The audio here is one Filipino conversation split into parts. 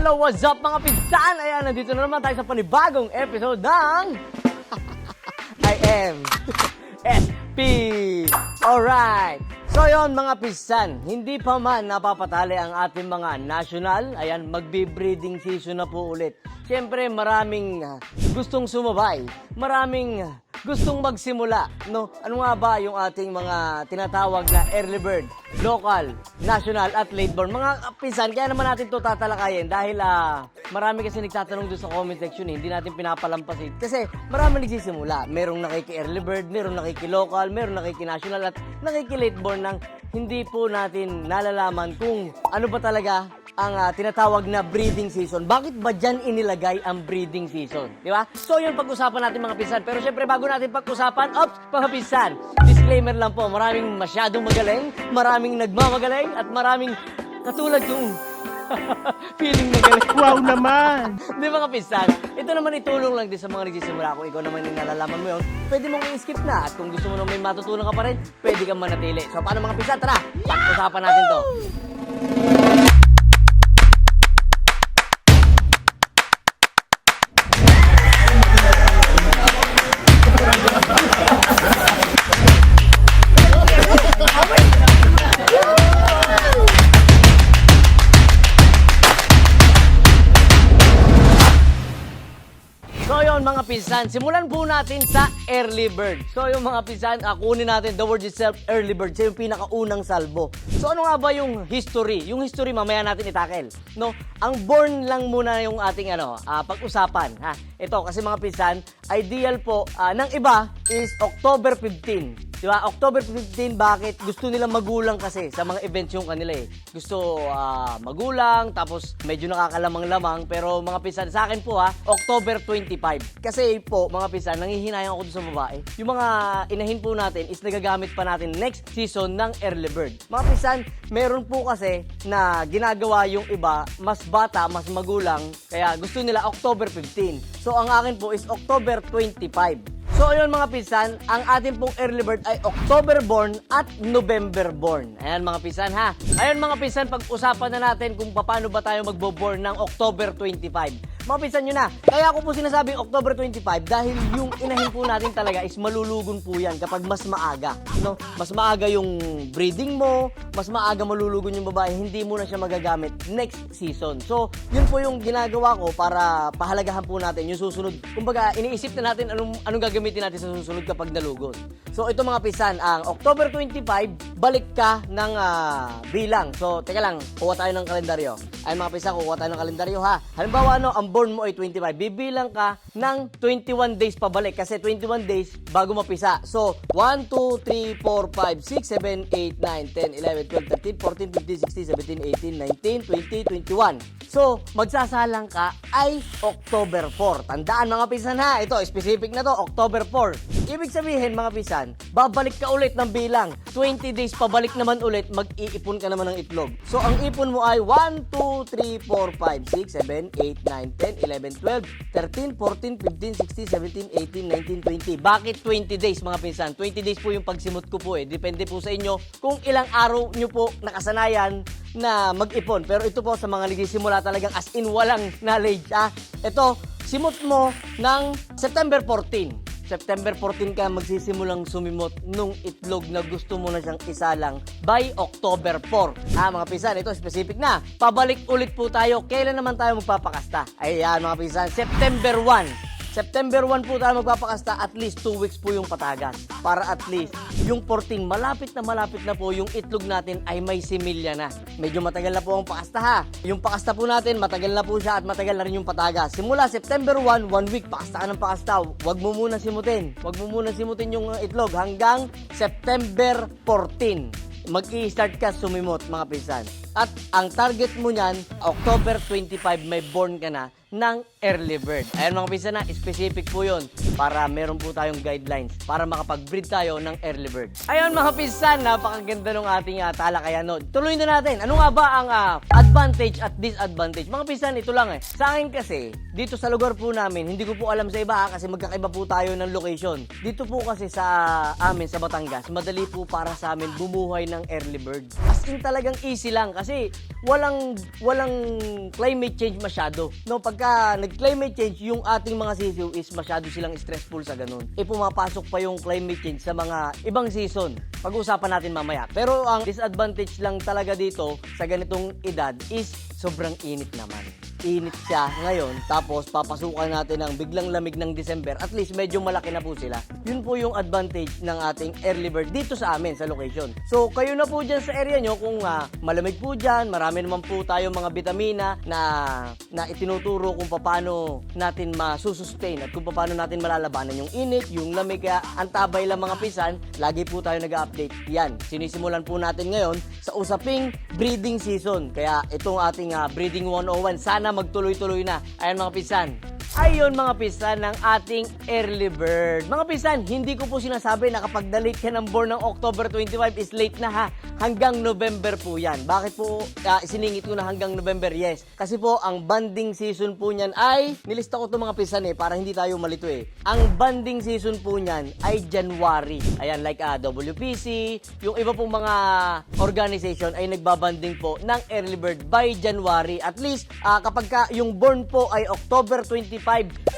Hello, what's up mga pinsan? Ayan, nandito na naman tayo sa panibagong episode ng I am SP. Alright. So yon mga pinsan, hindi pa man napapatali ang ating mga national. Ayan, magbe-breeding season na po ulit. Siyempre, maraming gustong sumabay. Maraming gustong magsimula, no? Ano nga ba yung ating mga tinatawag na early bird, local, national at late born? Mga pinsan, kaya naman natin to tatalakayin dahil ah, marami kasi nagtatanong doon sa comment section eh, hindi natin pinapalampasin. Kasi marami nagsisimula. Merong nakiki-early bird, merong nakiki-local, merong nakiki-national at nakiki-late born ng hindi po natin nalalaman kung ano ba talaga ang ah, tinatawag na breeding season. Bakit ba dyan inilagay ang breeding season? Di ba? So yun pag-usapan natin mga pinsan. Pero syempre bago natin pag-usapan, ops, mga pinsan, disclaimer lang po, maraming masyadong magaling, maraming nagmamagaling, at maraming katulad yung feeling magaling. Wow naman! Di ba kapisan? Ito naman itulong lang din sa mga nagsisimula. Kung ikaw naman yung nalalaman mo yun, pwede mong i-skip na. At kung gusto mo na may matutunan ka pa rin, pwede kang manatili. So paano mga pisan? Tara, pag-usapan natin to. Pinsan, simulan po natin sa early bird. So yung mga pinsan, ah, kunin natin the word itself, early bird. Siya yung pinakaunang salbo. So ano nga ba yung history? Yung history mamaya natin itakel. No? Ang born lang muna yung ating ano, ah, pag-usapan. Ha? Ito kasi mga pinsan, ideal po ah, ng iba is October 15. Di ba? October 15, bakit? Gusto nila magulang kasi sa mga events yung kanila eh. Gusto ah, magulang, tapos medyo nakakalamang-lamang. Pero mga pisan, sa akin po ha, October 25. Kasi po, mga pisan, nangihinayang ako doon sa babae. Yung mga inahin po natin is nagagamit pa natin next season ng early bird. Mga pisan, meron po kasi na ginagawa yung iba, mas bata, mas magulang, kaya gusto nila October 15. So ang akin po is October 25. So ayun mga pinsan, ang ating pong early bird ay October born at November born. Ayan mga pinsan ha. Ayun mga pinsan, pag-usapan na natin kung paano ba tayo magbo-born ng October 25. Mga pinsan nyo na. Kaya ako po sinasabing October 25 dahil yung inahin po natin talaga is malulugon po yan kapag mas maaga. No? Mas maaga yung breeding mo, mas maaga malulugon yung babae, hindi mo na siya magagamit next season. So, yun po yung ginagawa ko para pahalagahan po natin yung susunod. Kumbaga, iniisip na natin anong, anong gagamitin natin sa susunod kapag nalugon. So, ito mga pisan, ang October 25, balik ka ng ah, bilang. So, teka lang, kuha tayo ng kalendaryo. Ay mga pisan, kuha tayo ng kalendaryo ha. Halimbawa, ano, ang born mo ay 25. Bibilang ka ng 21 days pabalik kasi 21 days bago mapisa. So, 1, 2, 3, 4, 5, 6, 7, 8, 9, 10, 11, 12, 13, 14, 15, 16, 17, 18, 19, 20, 21. So, magsasalang ka ay October 4. Tandaan mga pisan ha, ito, specific na to, October 4. Ibig sabihin mga pisan, babalik ka ulit ng bilang. 20 days pabalik naman ulit, mag-iipon ka naman ng itlog. So, ang ipon mo ay 1, 2, 3, 4, 5, 6, 7, 8, 9, 10, 11, 12, 13, 14, 15, 16, 17, 18, 19, 20. Bakit 20 days mga pinsan? 20 days po yung pagsimot ko po eh. Depende po sa inyo kung ilang araw nyo po nakasanayan na mag-ipon. Pero ito po sa mga nagsisimula talagang as in walang knowledge. Ah. Ito, simot mo ng September 14. September 14 ka magsisimulang sumimot nung itlog na gusto mo na siyang isalang by October 4. Ah, mga pisan, ito specific na. Pabalik ulit po tayo. Kailan naman tayo magpapakasta? Ayan, mga pisan, September 1. September 1 po tayo magpapakasta, at least 2 weeks po yung patagas. Para at least yung 14, malapit na malapit na po yung itlog natin ay may similya na. Medyo matagal na po ang pakasta ha. Yung pakasta po natin, matagal na po siya at matagal na rin yung patagas. Simula September 1, 1 week, pakasta ka ng pakasta. Huwag mo muna simutin. Huwag mo muna simutin yung uh, itlog hanggang September 14 mag-i-start ka sumimot mga pisan. At ang target mo niyan, October 25 may born ka na, ng early bird. Ayan mga pinsan na, specific po yun para meron po tayong guidelines para makapag-breed tayo ng early bird. Ayun mga pinsan, napakaganda ng ating uh, talakayan. No? Tuloy na natin. Ano nga ba ang ah, advantage at disadvantage? Mga pinsan, ito lang eh. Sa akin kasi, dito sa lugar po namin, hindi ko po alam sa iba ah, kasi magkakaiba po tayo ng location. Dito po kasi sa amin, sa Batangas, madali po para sa amin bumuhay ng early bird. As in talagang easy lang kasi walang walang climate change masyado. No, pagka nag-climate change, yung ating mga sisiw is masyado silang stressful sa ganun. E pumapasok pa yung climate change sa mga ibang season. Pag-uusapan natin mamaya. Pero ang disadvantage lang talaga dito sa ganitong edad is sobrang init naman. Init siya ngayon tapos papasukan natin ng biglang lamig ng December. At least medyo malaki na po sila. Yun po yung advantage ng ating early bird dito sa amin sa location. So kayo na po dyan sa area nyo kung ah, malamig po dyan marami naman po tayo mga vitamina na na itinuturo kung paano natin masusustain at kung paano natin malalabanan yung init yung lamig. Kaya ang tabay lang mga pisan lagi po tayo nag-update yan sinisimulan po natin ngayon sa usaping breeding season. Kaya itong ating ah, breeding 101 sana magtuloy-tuloy na. Ayan mga pisan. Ayun mga pisan ng ating early bird. Mga pisan, hindi ko po sinasabi na kapag na-late ka ng born ng October 25 is late na ha. Hanggang November po yan. Bakit po uh, isiningit ko na hanggang November? Yes. Kasi po ang banding season po niyan ay, nilista ko to mga pisan eh, para hindi tayo malito eh. Ang banding season po niyan ay January. Ayan, like uh, WPC, yung iba pong mga organization ay nagbabanding po ng early bird by January. At least, uh, kapag ka yung born po ay October 25,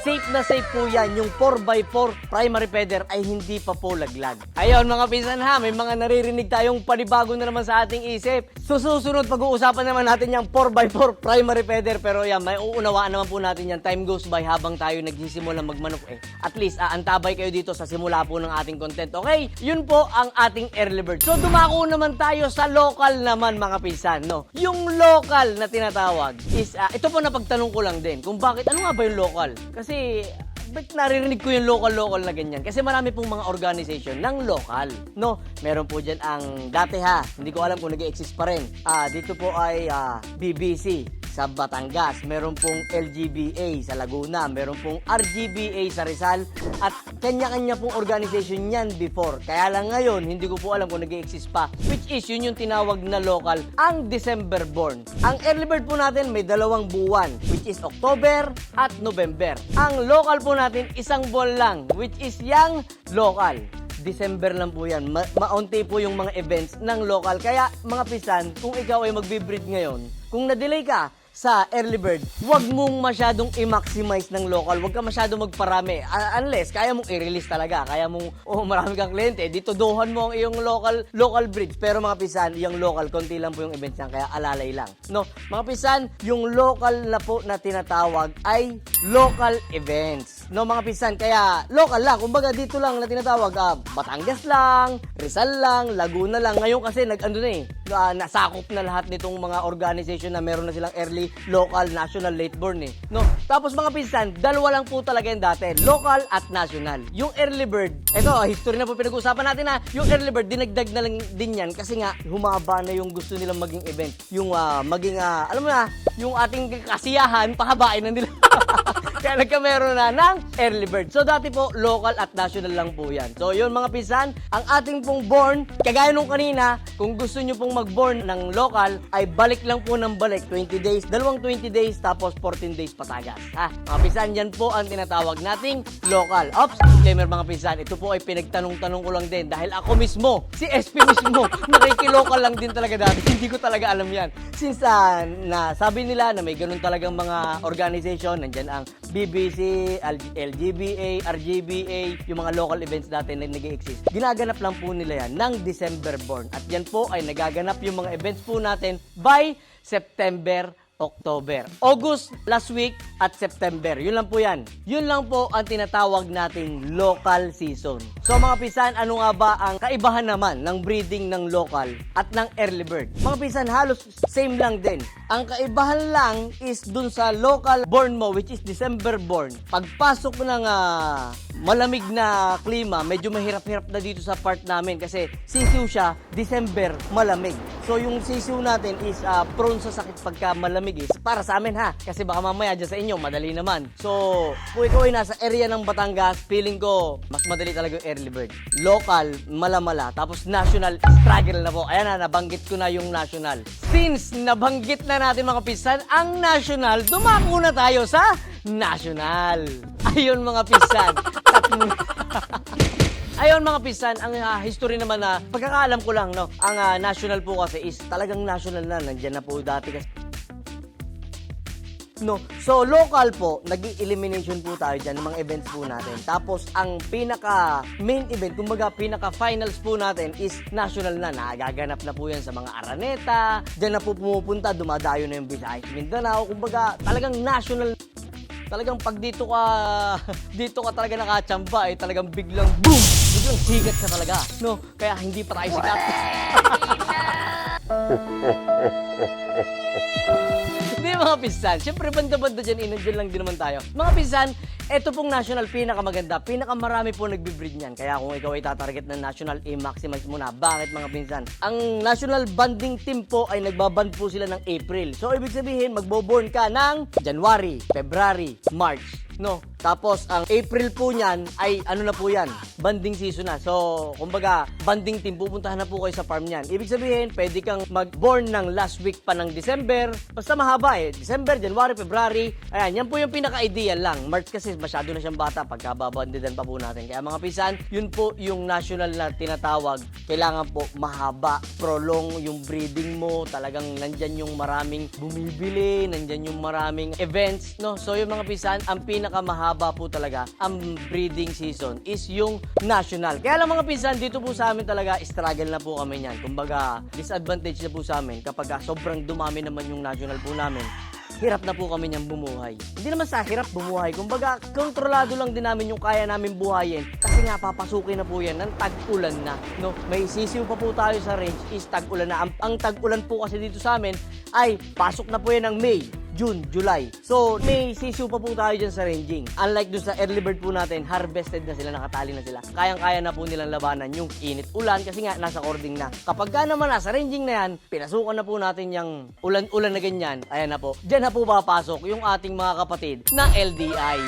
safe na safe po yan. Yung 4x4 primary feather ay hindi pa po laglag. Ayun mga pinsan ha, may mga naririnig tayong panibago na naman sa ating isip. Susunod, pag-uusapan naman natin yung 4x4 primary feather. Pero yan, may uunawaan naman po natin yan. Time goes by habang tayo nagsisimula magmanok eh. At least, uh, antabay kayo dito sa simula po ng ating content. Okay? Yun po ang ating early bird. So, dumako naman tayo sa local naman mga pinsan, no? Yung local na tinatawag is, uh, ito po napagtanong ko lang din, kung bakit, ano nga ba yung local? Kasi, ba't naririnig ko yung local-local na ganyan? Kasi marami pong mga organization ng local, no? Meron po dyan ang dati ha, hindi ko alam kung nag exist pa rin. Ah, dito po ay ah, BBC sa Batangas, meron pong LGBA sa Laguna, meron pong RGBA sa Rizal, at kanya-kanya pong organization yan before. Kaya lang ngayon, hindi ko po alam kung nag exist pa. Which is, yun yung tinawag na local, ang December born. Ang early bird po natin may dalawang buwan, which is October at November. Ang local po natin, isang buwan lang, which is yang local. December lang po yan. Ma- maunti po yung mga events ng local. Kaya mga pisan, kung ikaw ay magbe-breed ngayon, kung na-delay ka, sa early bird, huwag mong masyadong i-maximize ng local. Huwag ka masyadong magparami. Unless, kaya mong i-release talaga. Kaya mong, oh, marami kang kliyente. Dito dohan mo ang iyong local local breeds. Pero mga pisan, yung local, konti lang po yung events niyan. Kaya alalay lang. No, mga pisan, yung local na po na tinatawag ay local events. No, mga pisan, kaya local lang. Kumbaga, dito lang na tinatawag, ah, Batangas lang, Rizal lang, Laguna lang. Ngayon kasi, nag-ano na eh, uh, nasakop na lahat nitong mga organization na meron na silang early, local, national, late born eh. No? Tapos mga pinsan, dalawa lang po talaga yung dati, local at national. Yung early bird, eto, history na po pinag-uusapan natin na, yung early bird, dinagdag na lang din yan kasi nga, humaba na yung gusto nilang maging event. Yung uh, maging, uh, alam mo na, yung ating kasiyahan, pahabain na nila. Kaya nagkameron na ng early bird. So dati po, local at national lang po yan. So yun mga pisan, ang ating pong born, kagaya nung kanina, kung gusto nyo pong mag-born ng local, ay balik lang po ng balik. 20 days, dalawang 20 days, tapos 14 days patagas. Ha? Mga pisan, yan po ang tinatawag nating local. Ops, disclaimer mga pisan, ito po ay pinagtanong-tanong ko lang din dahil ako mismo, si SP mismo, nakikilocal lang din talaga dati. Hindi ko talaga alam yan. Since uh, na sabi nila na may ganun talagang mga organization, nandyan ang BBC, LGBA, RGBA, yung mga local events dati na nag exist Ginaganap lang po nila yan ng December born. At yan po ay nagaganap yung mga events po natin by September October. August, last week, at September. Yun lang po yan. Yun lang po ang tinatawag nating local season. So mga pisan, ano nga ba ang kaibahan naman ng breeding ng local at ng early bird? Mga pisan, halos same lang din. Ang kaibahan lang is dun sa local born mo, which is December born. Pagpasok ng uh, malamig na klima, medyo mahirap-hirap na dito sa part namin kasi sisiw siya, December, malamig. So yung sisiw natin is uh, prone sa sakit pagka malamig panig is para sa amin ha. Kasi baka mamaya dyan sa inyo, madali naman. So, kung ikaw ay nasa area ng Batangas, feeling ko, mas madali talaga yung early bird. Local, malamala. Tapos national, struggle na po. Ayan na, nabanggit ko na yung national. Since nabanggit na natin mga pisan, ang national, dumako na tayo sa national. Ayun mga pisan. Ayon mga pisan, ang ah, history naman na pagkakaalam ko lang no, ang ah, national po kasi is talagang national na nandiyan na po dati kasi No. So, local po, nag elimination po tayo dyan ng mga events po natin. Tapos, ang pinaka main event, kumbaga pinaka finals po natin is national na. Nagaganap na po yan sa mga Araneta. Diyan na po pumupunta, dumadayo na yung Visayas Mindanao. Kumbaga, talagang national talagang pag dito ka dito ka talaga nakachamba eh talagang biglang boom biglang sikat ka talaga no kaya hindi pa tayo sikat mga pinsan. Siyempre, banda-banda dyan, inandyan lang din naman tayo. Mga pinsan, ito pong national pinakamaganda. Pinakamarami po nagbe-breed niyan. Kaya kung ikaw ay tatarget ng national, i-maximize mo na. Bakit mga pinsan? Ang national banding team po ay nagbaband po sila ng April. So, ibig sabihin, magbo-born ka ng January, February, March. No? Tapos, ang April po niyan ay ano na po yan? Banding season na. So, kumbaga, banding team, pupuntahan na po kayo sa farm niyan. Ibig sabihin, pwede kang mag-born ng last week pa ng December. Basta mahaba eh. December, January, February. Ayan, yan po yung pinaka-ideal lang. March kasi masyado na siyang bata pagka babandidan pa po natin. Kaya mga pisan, yun po yung national na tinatawag. Kailangan po mahaba, prolong yung breeding mo. Talagang nandyan yung maraming bumibili, nandyan yung maraming events. No? So yung mga pisan, ang pinakamahaba po talaga, ang breeding season is yung national. Kaya lang mga pisan, dito po sa amin talaga, struggle na po kami niyan. Kumbaga, disadvantage na po sa amin kapag sobrang dumami naman yung national po namin hirap na po kami niyang bumuhay. Hindi naman sa hirap bumuhay. Kumbaga, kontrolado lang din namin yung kaya namin buhayin. Kasi nga, papasukin na po yan ng tag-ulan na. No? May sisiw pa po tayo sa range is tag-ulan na. Ang, ang tag-ulan po kasi dito sa amin ay pasok na po yan ng May. June, July. So, may sisiw pa po tayo dyan sa ranging. Unlike dun sa early bird po natin, harvested na sila, nakatali na sila. Kayang-kaya na po nilang labanan yung init ulan kasi nga nasa cording na. Kapag ka naman nasa ranging na yan, pinasukan na po natin yung ulan-ulan na ganyan. Ayan na po. Diyan na po papasok yung ating mga kapatid na LDI.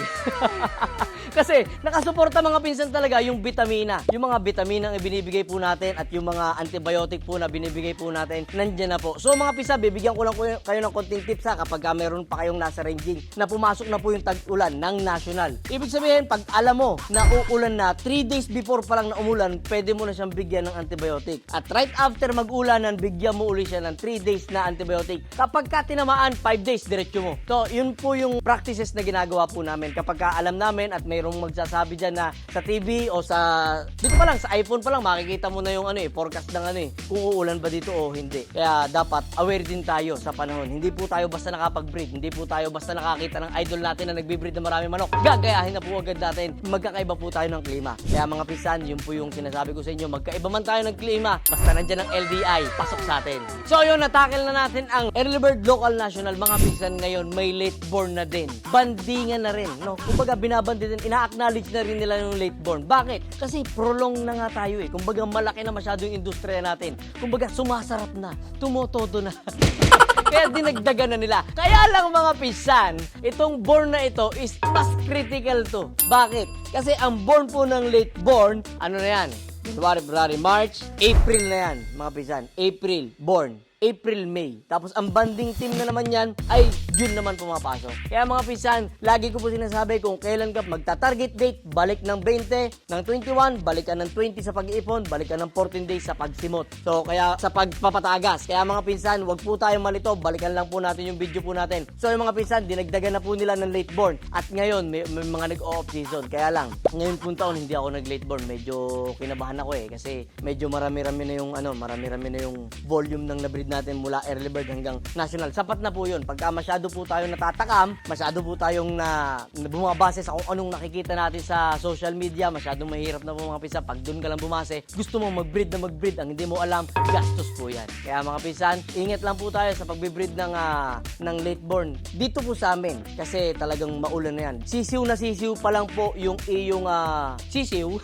Kasi nakasuporta mga pinsan talaga yung vitamina. Yung mga vitamina ang ibinibigay po natin at yung mga antibiotic po na binibigay po natin, nandyan na po. So mga pinsan, bibigyan ko lang kayo, ng konting tips ha kapag ka meron pa kayong nasa ranging na pumasok na po yung tag-ulan ng national. Ibig sabihin, pag alam mo na uulan na 3 days before pa lang na umulan, pwede mo na siyang bigyan ng antibiotic. At right after mag-ulanan, bigyan mo uli siya ng 3 days na antibiotic. Kapag ka tinamaan, 5 days, diretso mo. So, yun po yung practices na ginagawa po namin. Kapag ka alam namin at mayroong magsasabi dyan na sa TV o sa, dito pa lang, sa iPhone pa lang, makikita mo na yung ano eh, forecast ng ano eh, kung uulan ba dito o hindi. Kaya dapat aware din tayo sa panahon. Hindi po tayo basta nakapag-breed. Hindi po tayo basta nakakita ng idol natin na nagbe-breed ng marami manok. Gagayahin na po agad natin. Magkakaiba po tayo ng klima. Kaya mga pisan, yun po yung sinasabi ko sa inyo. Magkaiba man tayo ng klima, basta nandyan ang LDI, pasok sa atin. So yun, natakil na natin ang Early Bird Local National. Mga pisan ngayon, may late born na din. Bandingan na rin. No? Kumbaga, binabandi din, ina-acknowledge na rin nila yung late born. Bakit? Kasi prolong na nga tayo eh. Kumbaga, malaki na masyado yung industriya natin. Kumbaga, sumasarap na. Tumotodo na. Kaya dinagdagan na nila. Kaya lang mga pisan, itong born na ito is mas critical to. Bakit? Kasi ang born po ng late born, ano na yan? January, February, March, April na yan, mga pisan. April, born. April, May. Tapos ang banding team na naman yan ay June naman pumapasok. Kaya mga pisan, lagi ko po sinasabi kung kailan ka magta-target date, balik ng 20, ng 21, balik ka ng 20 sa pag-iipon, balik ka ng 14 days sa pagsimot. So kaya sa pagpapatagas. Kaya mga pinsan, wag po tayong malito, balikan lang po natin yung video po natin. So yung mga pinsan, dinagdagan na po nila ng late born. At ngayon, may, may mga nag-off season. Kaya lang, ngayon pong taon, hindi ako nag-late born. Medyo kinabahan ako eh. Kasi medyo marami-rami na yung, ano, marami-rami na yung volume ng nabreed natin mula early bird hanggang national. Sapat na po yun. Pagka masyado po tayo natatakam, masyado po tayong na, na bumabase sa kung anong nakikita natin sa social media, masyadong mahirap na po mga pisa. Pag doon ka lang bumase, gusto mo mag-breed na mag-breed, ang hindi mo alam, gastos po yan. Kaya mga pisan, ingat lang po tayo sa pagbe-breed ng, ah, ng late born. Dito po sa amin, kasi talagang maulan na yan. Sisiw na sisiw pa lang po yung iyong ah, sisiw.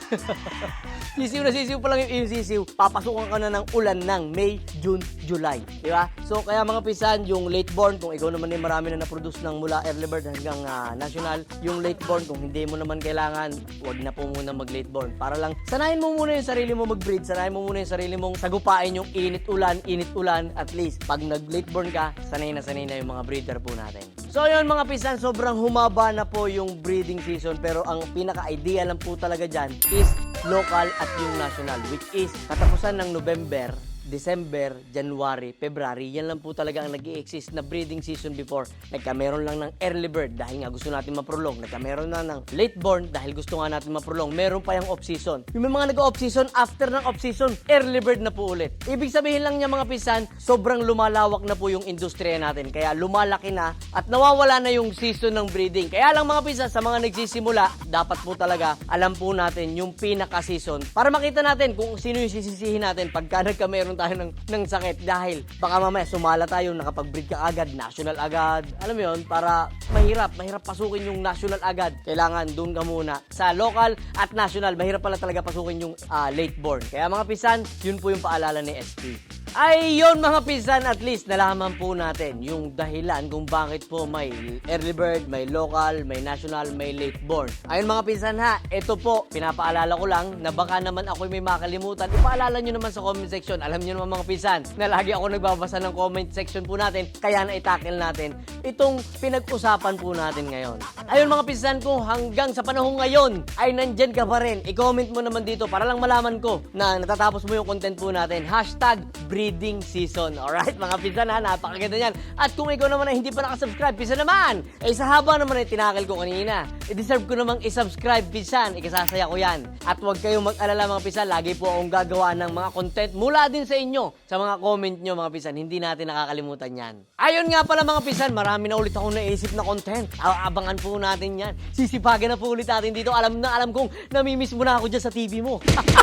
sisiw na sisiw pa lang yung iyong sisiw. Papasukan ka na ng ulan ng May, June, July. Natin. Di ba? So, kaya mga pisan, yung late born, kung ikaw naman ay marami na na-produce ng mula early bird hanggang ah, national, yung late born, kung hindi mo naman kailangan, wag na po muna mag-late born. Para lang, sanayin mo muna yung sarili mo mag-breed, sanayin mo muna yung sarili mong sagupain yung init ulan, init ulan, at least, pag nag-late born ka, sanay na sanay na yung mga breeder po natin. So yun mga pisan, sobrang humaba na po yung breeding season, pero ang pinaka-idea lang po talaga dyan is local at yung national, which is katapusan ng November, December, January, February, yan lang po talaga ang nag exist na breeding season before. Nagkameron lang ng early bird dahil nga gusto natin maprolong. Nagkameron na ng late born dahil gusto nga natin maprolong. Meron pa yung off-season. Yung mga nag-off season, after ng off-season, early bird na po ulit. Ibig sabihin lang niya mga pisan, sobrang lumalawak na po yung industriya natin. Kaya lumalaki na at nawawala na yung season ng breeding. Kaya lang mga pisan, sa mga nagsisimula, dapat po talaga alam po natin yung pinaka-season para makita natin kung sino yung sisisihin natin pagka nagkameron tayo ng, ng sakit dahil baka mamaya sumala tayo, nakapag-breed ka agad, national agad. Alam mo yun, para mahirap, mahirap pasukin yung national agad. Kailangan doon ka muna sa local at national. Mahirap pala talaga pasukin yung ah, late born. Kaya mga pisan, yun po yung paalala ni SP. Ay, yon mga pisan, at least nalaman po natin yung dahilan kung bakit po may early bird, may local, may national, may late born. Ayun mga pisan ha, ito po, pinapaalala ko lang na baka naman ako may makalimutan. Ipaalala nyo naman sa comment section. Alam nyo naman mga pisan na lagi ako nagbabasa ng comment section po natin, kaya na itakil natin itong pinag-usapan po natin ngayon. Ayun mga pisan ko, hanggang sa panahon ngayon ay nandyan ka pa rin. I-comment mo naman dito para lang malaman ko na natatapos mo yung content po natin. Hashtag breeding season. Alright, mga pinsan ha, napakaganda yan. At kung ikaw naman ay hindi pa nakasubscribe, pinsan naman, eh sa haba naman ay tinakil ko kanina, eh deserve ko namang isubscribe, pinsan. Ikasasaya ko yan. At huwag kayong mag-alala mga pinsan, lagi po akong gagawa ng mga content mula din sa inyo, sa mga comment nyo mga pinsan. Hindi natin nakakalimutan yan. Ayun nga pala mga pinsan, marami na ulit akong naisip na content. Abangan po natin yan. Sisipagin na po ulit natin dito. Alam na alam kong namimiss mo na ako dyan sa TV mo.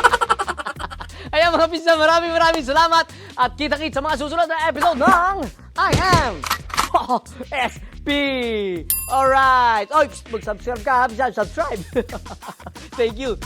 Ayan mga pinsan, maraming maraming salamat at kita-kits sa mga susunod na episode ng I Am SP. Alright. Oy, mag-subscribe ka, subscribe. Thank you.